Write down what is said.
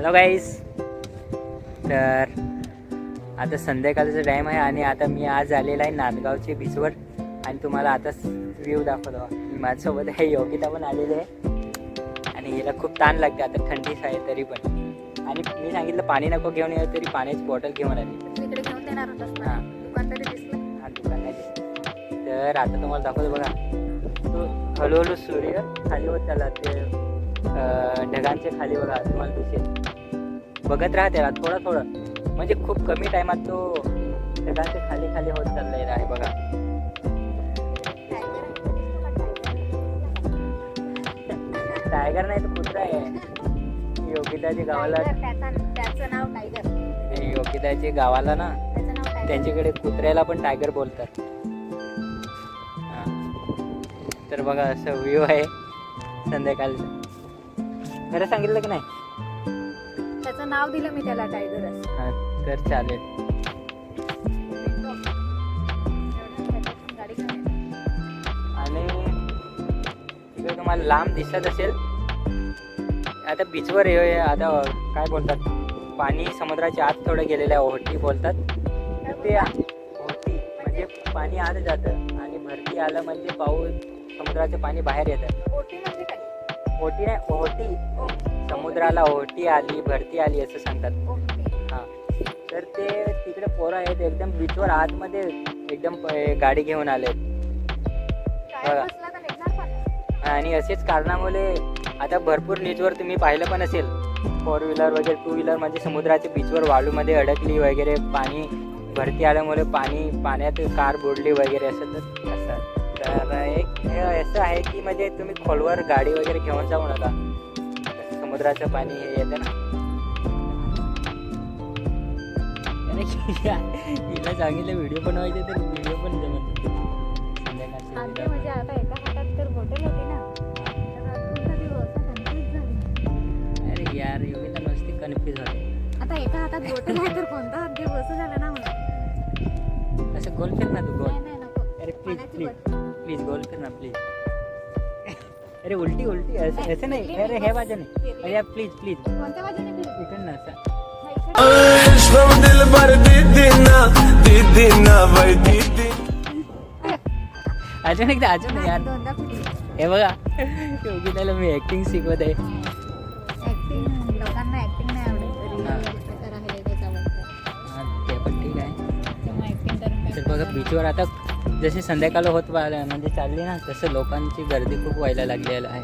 Hello गाईस तर आता संध्याकाळचा टाईम आहे आणि आता मी आज आलेला आहे नांदगावचे बीचवर आणि तुम्हाला आताच व्ह्यू दाखवतो. मी माझ्यासोबत आहे योगिता पण आलेली आहे. आणि हिला खूप ताण लागते आता थंडीच आहे तरी पण. आणि मी सांगितलं पाणी नको घेऊन ये तरी पाण्याची बॉटल घेऊन आली. हा. तरी दिसलं. हा दुकान नाही दिसत. तर आता तुम्हाला दाखवतो बघा. तो हळूहळू सूर्य खाली होत चालला. ते ढगांच्या खाली बघा तुम्हाला दिसेल. बघत राहा त्याला थोडं थोडं. म्हणजे खूप कमी टायमात तो ढगांच्या खाली खाली होत चाललेला आहे बघा. टायगर नाही तर कुत्रा आहे? योगिताच्या गावाला त्याचा- नाव टायगर योगिताच्या गावाला ना त्यांच्याकडे कुत्र्याला पण टायगर बोलतात. तर बघा असं व्ह्यू आहे संध्याकाळचं. खरं सांगितलं की नाही? त्याचं नाव दिलं मी त्याला टायगर असं हा तर चालेल. गाडी घेऊन आणि तिकडे तुम्हाला लांब दिसत असेल. आता बीचवर हे आता काय बोलतात? पाणी समुद्राच्या आत थोडं गेलेलं आहे. ओहटी बोलतात. तर ते ओहटी म्हणजे पाणी आत जातं आणि भरती आलं म्हणजे पाऊस समुद्राचं पाणी बाहेर येतं. ओटी म्हणजे काय? ओटी नाही ओहटी. समुद्राला ओहटी आली भरती आली असं सांगतात. ओटी हां. तर ते तिकडे पोरं आहेत एकदम बीचवर आतमध्ये एकदम गाडी घेऊन आले आणि असेच कारणामुळे आता भरपूर न्यूजवर तुम्ही पाहिलं पण असेल. फोर व्हीलर वगैरे टू व्हीलर म्हणजे समुद्राच्या बीचवर वाळूमध्ये अडकली वगैरे पाणी भरती आल्यामुळे पाणी पाण्यात कार बुडली वगैरे असं तर असं. तर एक असं आहे की म्हणजे तुम्ही खोलवर गाडी वगैरे घेऊन जाऊ नका. समुद्राचं पाणी हे येतं ना. अरे हिला सांगितलं व्हिडिओ बनवायचे तर व्हिडिओ पण जमत आमची म्हणजे आता एका हातात तर बॉटल होती ना. तर झाली. अरे यार योगिता नुसती कन्फ्यूज होते आता एका हातात बॉटल आहे तर कोणता हात घेऊ? असं झालं ना मला. असं गोल फिर ना तू गोल. नाही नाही नको. अरे प्लीज पाण्याची प्लीज बॉटल. प्लीज गोल फिर ना प्लीज अरे उलटी उलटी. असं नाही. अरे हे बाजूने अरे प्लीज प्लीज कोणत्या बाजूने? इकडं ना अजून एकदा अजून नाही, यार. हे बघा. योगिताला मी ऍक्टिंग शिकवत. आहे लोकांना ऍक्टिंग नाही आवडत. पण ठीक आहे. बघा बीचवर आता जशी संध्याकाळ होत म्हणजे चालली ना तसं लोकांची गर्दी खूप व्हायला लागलेली आहे.